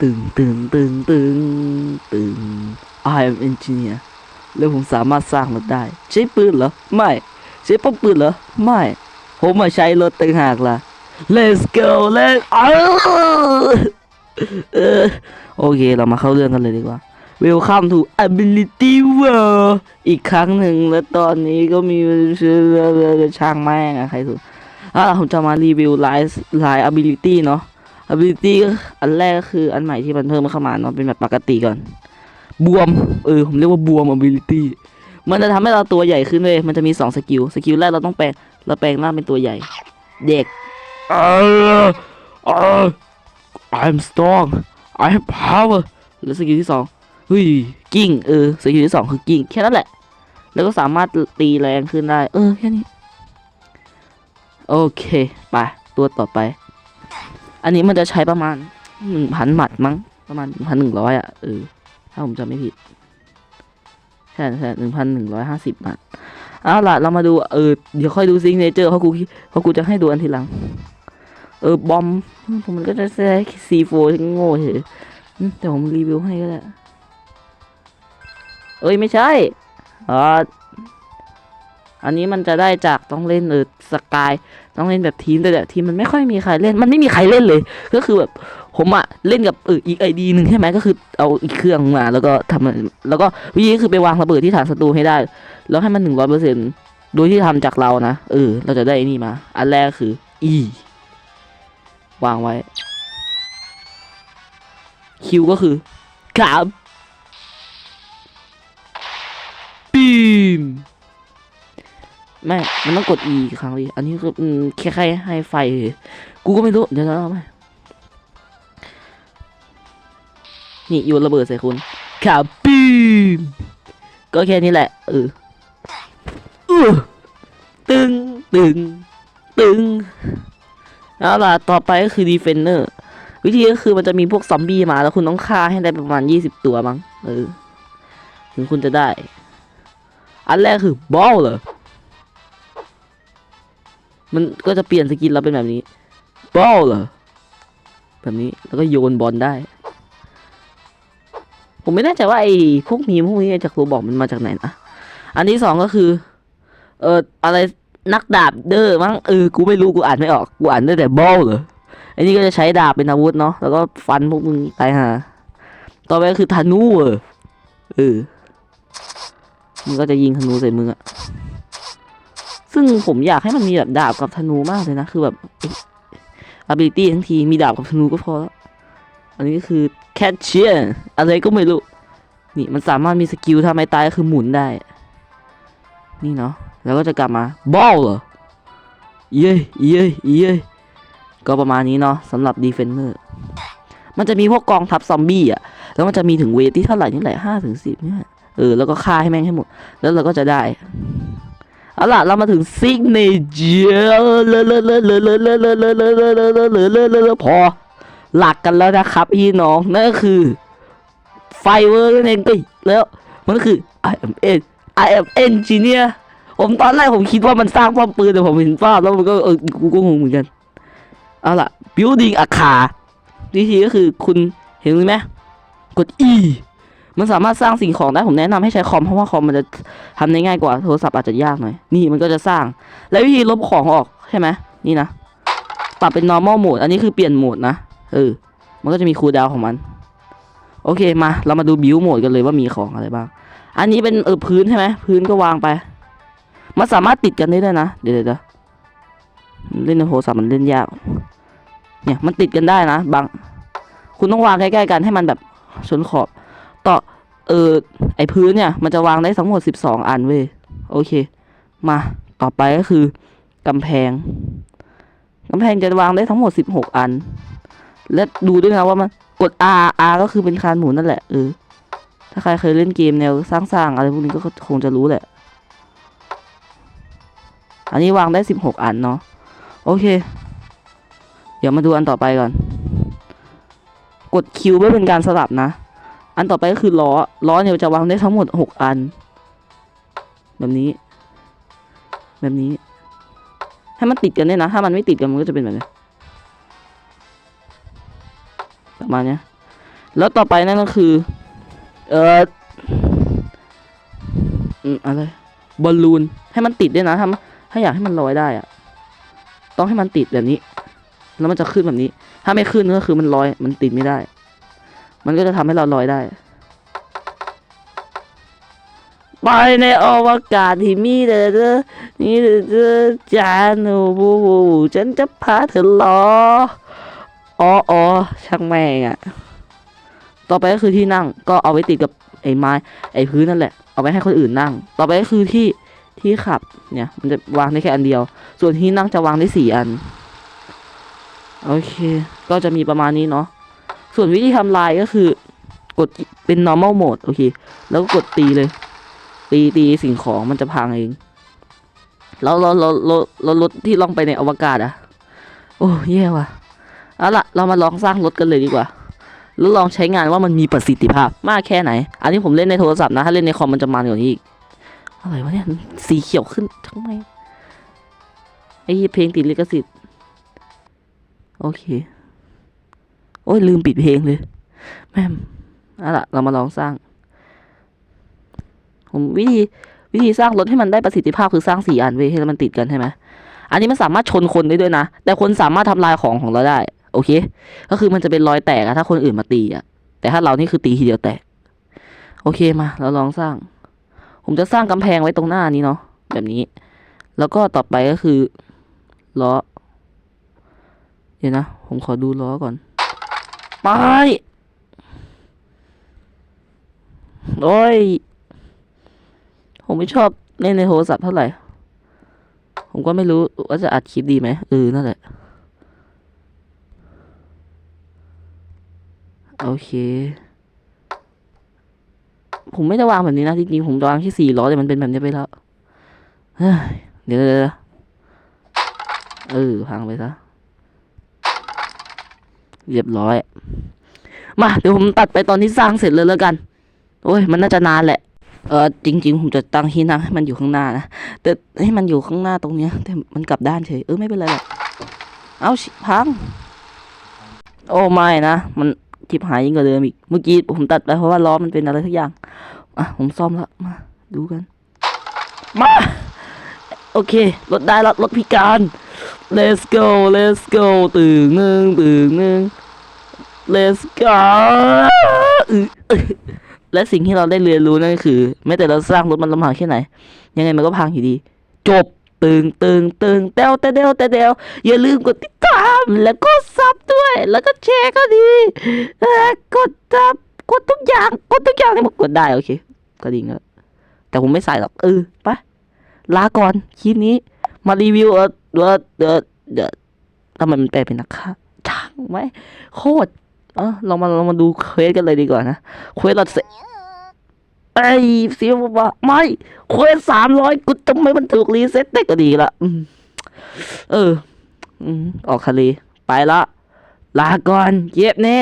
ตึงตึงตึงตึงตึง I am engineer แล้วผมสามารถสร้างรถได้ ใช้ปืนเหรอ ไม่ ใช้ป้อมปืนเหรอ ไม่ ผมมาใช้รถต่างหากล่ะ Let's go Let's โอเค เรามาเข้าเรื่องกันเลยดีกว่า Welcome to Ability World อีกครั้งหนึ่งและตอนนี้ก็มีช่างแม่งอะใครสุดอะผมจะมารีวิวไลน์ไลน์ Ability เนาะ ability อันแรกก็คืออันใหม่ที่มันเพิ่มเข้ามาเนาะเป็นแบบปกติก่อน บวม เออ ผมเรียกว่าบวม ability มันจะทำให้เราตัวใหญ่ขึ้นเลยมันจะมีสองสกิล สกิลแรกเราต้องแปลง เราแปลงร่างเป็นตัวใหญ่ เด็กเออเออ I'm strong I have power แล้วสกิลที่สองเฮ้ย กิ้ง เออ สกิลที่สองคือกิ้ง แค่นั้นแหละ แล้วก็สามารถตีแรงขึ้นได้ เออ แค่นี้ โอเค ไป ตัวต่อไป อันนี้มันจะใช้ประมาณหนึ่งพันหมัดมั้ง ประมาณหนึ่งพันหนึ่งร้อยอะเออถ้าผมจำไม่ผิดใช่ใช่หนึ่งพันหนึ่งร้อยห้าสิบหมัดเอาล่ะเรามาดูเออเดี๋ยวค่อยดูซิงเนเจอร์เพราะกูเพราะกูจะให้ดูอันทีหลัง เออบอมผมมันก็จะใช้ซีโฟที่โง่เฉยแต่ผมรีวิวให้ก็ได้เอ้ยไม่ใช่อ่าอันนี้มันจะได้จากต้องเล่นเออสกาย ต้องเล่นแบบทีมแต่แบบทีมมันไม่ค่อยมีใครเล่นมันไม่มีใครเล่นเลย ก็คือแบบผมอะเล่นกับเอออีกไอดีหนึ่งใช่ไหมก็คือเอาอีกเครื่องมา แล้วก็ทำแล้วก็วิธีคือไปวางระเบิดที่ฐานศัตรูให้ได้ แล้วให้มันหนึ่งร้อยเปอร์เซ็นต์โดยที่ทำจากเรานะเออ เราจะได้นี่มา อันแรกคือ E วางไว้ Q ก็คือครับบีม ไม่ มันต้องกด E อีครั้งดิอันนี้คือแค่ให้ให้ไฟ กูก็ไม่รู้ เดี๋ยวเราเอาไปนี่โยนระเบิดใส่คุณขาบีมก็แค่นี้แหละ เอออตึง ตึง ตึงแล้วล่ะ ต่อไปก็คือ Defender วิธีก็คือมันจะมีพวกซอมบี้มาแล้วคุณต้องฆ่าให้ได้ประมาณยี่สิบตัวมั้ง เออ ถึงคุณจะได้ อันแรกคือบอลเหรอ มันก็จะเปลี่ยนสกินเราเป็นแบบนี้บอลเหรอแบบนี้แล้วก็โยนบอลได้ ผมไม่แน่ใจว่าไอ้พวกมีพวกนี้จากโรบอกมันมาจากไหนนะอันที่สองก็คือ เอออะไรนักดาบเด้อมั้งเออกูไม่รู้กูอ่านไม่ออกกูอ่านได้แต่บอลเหรออันนี้ก็จะใช้ดาบเป็นอาวุธเนาะแล้วก็ฟันพวกมึงตายห่าต่อไปก็คือธนูเออเออมันก็จะยิงธนูใส่มึงอะ ซึ่งผมอยากให้มันมีแบบดาบกับธนูมากเลยนะ คือแบบ ability ทั้งทีมีดาบกับธนูก็พอแล้ว อันนี้ก็คือ catcher อะไรก็ไม่รู้ นี่มันสามารถมีสกิลทำให้ตายก็คือหมุนได้ นี่เนาะ แล้วก็จะกลับมา ball เหรอ เย้เย้เย้ก็ประมาณนี้เนาะสำหรับ defender มันจะมีพวกกองทัพซอมบี้อะ แล้วมันจะมีถึงเวทที่เท่าไหร่นี่แหละห้าถึงสิบเนี่ย เออ แล้วก็ฆ่าให้แม่งให้หมด แล้วเราก็จะได้ เอาล่ะเรามาถึงซิกเนเจอร์เลเลเลเลเลเลเลเลเลเลเลเลพอหลักกันแล้วนะครับพี่น้องนั่นก็คือไฟเวอร์นั่นเองเอ้ยแล้วมันก็คือ I am en I am engineer ผมตอนแรกผมคิดว่ามันสร้างป้อมปืนแต่ผมเห็นภาพแล้วมันก็เออกูก็งงเหมือนกันเอาล่ะ building อาคารวิธีก็คือคุณเห็นไหมกด E มันสามารถสร้างสิ่งของได้ผมแนะนำให้ใช้คอมเพราะว่าคอมมันจะทำได้ง่ายกว่าโทรศัพท์อาจจะยากหน่อยนี่มันก็จะสร้าง แล้ววิธีลบของออกใช่ไหมนี่นะปรับเป็น normal mode อันนี้คือเปลี่ยนโหมดนะเออมันก็จะมีคูลดาวของมัน โอเคมา เรามาดูบิวโหมดกันเลยว่ามีของอะไรบ้าง อันนี้เป็นเออพื้นใช่ไหมพื้นก็วางไป มันสามารถติดกันได้ด้วยนะ เดี๋ยวเดี๋ยวเดี๋ยวเล่นในโทรศัพท์มันเล่นยาก เนี่ยมันติดกันได้นะบาง คุณต้องวางใกล้ๆกันให้มันแบบชนขอบ ต่อเออไอพื้นเนี่ยมันจะวางได้ทั้งหมดสิบสองอันเว้ยโอเค มาต่อไปก็คือกำแพงกำแพงจะวางได้ทั้งหมดสิบหกอัน และดูด้วยนะว่ามันกด R R ก็คือเป็นคานหมุนนั่นแหละเออถ้าใครเคยเล่นเกมแนวสร้างๆอะไรพวกนี้ก็คงจะรู้แหละ อันนี้วางได้สิบหกอันเนาะโอเค เดี๋ยวมาดูอันต่อไปก่อน กดคิวเพื่อเป็นการสลับนะ อันต่อไปก็คือล้อ ล้อเนี่ยจะวางได้ทั้งหมดหกอัน แบบนี้ แบบนี้ ให้มันติดกันด้วยนะ ถ้ามันไม่ติดกันมันก็จะเป็นแบบนี้ประมาณนี้แล้วต่อไปนั่นก็คือ เอออืมอะไร บอลลูน ให้มันติดด้วยนะถ้าถ้าอยากให้มันลอยได้อะต้องให้มันติดแบบนี้ แล้วมันจะขึ้นแบบนี้ ถ้าไม่ขึ้นก็คือมันลอย มันติดไม่ได้ มันก็จะทำให้เราลอยได้ไปในอวกาศที่มีแต่เธอนี่เธอจานโอ้โหฉันจะพาเธอลออ๋ออ๋อช่างแม่งอะต่อไปก็คือที่นั่งก็เอาไว้ติดกับไอ้ไม้ไอ้พื้นนั่นแหละ เอาไว้ให้คนอื่นนั่ง ต่อไปก็คือที่ที่ขับเนี่ย มันจะวางได้แค่อันเดียว ส่วนที่นั่งจะวางได้สี่อัน โอเค ก็จะมีประมาณนี้เนาะ ส่วนวิธีทำลายก็คือกดเป็น normal mode โอเค แล้วก็กดตีเลย ตีตีสิ่งของมันจะพังเอง แล้วเราเราเราเรารถที่ล่องไปในอวกาศอะโอ้แย่ว่ะเอาล่ะ เรามาลองสร้างรถกันเลยดีกว่า แล้วลองใช้งานว่ามันมีประสิทธิภาพมากแค่ไหน อันนี้ผมเล่นในโทรศัพท์นะ ถ้าเล่นในคอมมันจะมันกว่านี้อีก อะไรวะเนี่ย สีเขียวขึ้นทำไม ไอ้เหี้ยเพลงติดลิขสิทธิ์ โอเค โอ้ยลืมปิดเพลงเลยแม่มเอาละเรามาลองสร้าง ผมวิธีวิธีสร้างรถให้มันได้ประสิทธิภาพคือสร้างสี่อันไว้ยให้มันติดกันใช่ไหมอันนี้มันสามารถชนคนได้ด้วยนะ แต่คนสามารถทำลายของของเราได้ โอเค ก็คือมันจะเป็นรอยแตกอะถ้าคนอื่นมาตีอะแต่ถ้าเรานี่คือตีทีเดียวแตก โอเคมา เราลองสร้าง ผมจะสร้างกำแพงไว้ตรงหน้านี้เนาะแบบนี้ แล้วก็ต่อไปก็คือล้อ เดี๋ยวนะ ผมขอดูล้อก่อน ไปโอ้ย ผมไม่ชอบเล่นในโทรศัพท์เท่าไหร่ ผมก็ไม่รู้ว่าจะอัดคลิปดีไหมเออนั่นแหละ โอเค ผมไม่ได้วางแบบนี้นะจริงๆผมวางแค่สี่ล้อแต่มันเป็นแบบนี้ไปแล้วเฮ้ยเดี๋ยวเดี๋ยวเดี๋ยวเออพังไปซะ เรียบร้อย มาเดี๋ยวผมตัดไปตอนที่สร้างเสร็จเลยแล้วกัน โอ้ย มันน่าจะนานแหละ เออจริง ๆ ผมจะตั้งที่นั่งให้มันอยู่ข้างหน้านะ แต่ให้มันอยู่ข้างหน้าตรงเนี้ย แต่มันกลับด้านเฉย เออไม่เป็นไรหรอก เอาชิพัง โอ้ไม่นะ มันจิบหายยิ่งกว่าเดิมอีก เมื่อกี้ผมตัดไปเพราะว่าล้อมันเป็นอะไรทุกอย่าง อะผมซ่อมแล้ว มาดูกัน มา โอเค รถได้แล้วรถพิการ let's go let's go ตึงหนึ่งตึงหนึ่ง let's go และสิ่งที่เราได้เรียนรู้นั่นก็คือ แม้แต่เราสร้างรถมันลำบากแค่ไหน ยังไงมันก็พังอยู่ดี จบตึงตึงตึงเต้วแต่เดวแต่เดวอย่าลืมกดติดตามแล้วก็ซับด้วย แล้วก็แชร์ก็ดีกดซับกดทุกอย่างกดทุกอย่างที่ผมกดได้โอเค ก็ดีแล้วแต่ผมไม่ใส่หรอกเออไปลาก่อนคลิปนี้มารีวิว เออเดอเดอดทำไมมันแปลเป็นนักฆ่าช่างไหมโคตรเออเรามาเรามาดูเควสกันเลยดีกว่านะเควสเราเสร็จไอ้เสียว่าไม่เควสสามร้อยกูทำไมมันถูกรีเซ็ตได้ก็ดีละเอออออกทะเลไปละลาก่อนเย็บเน่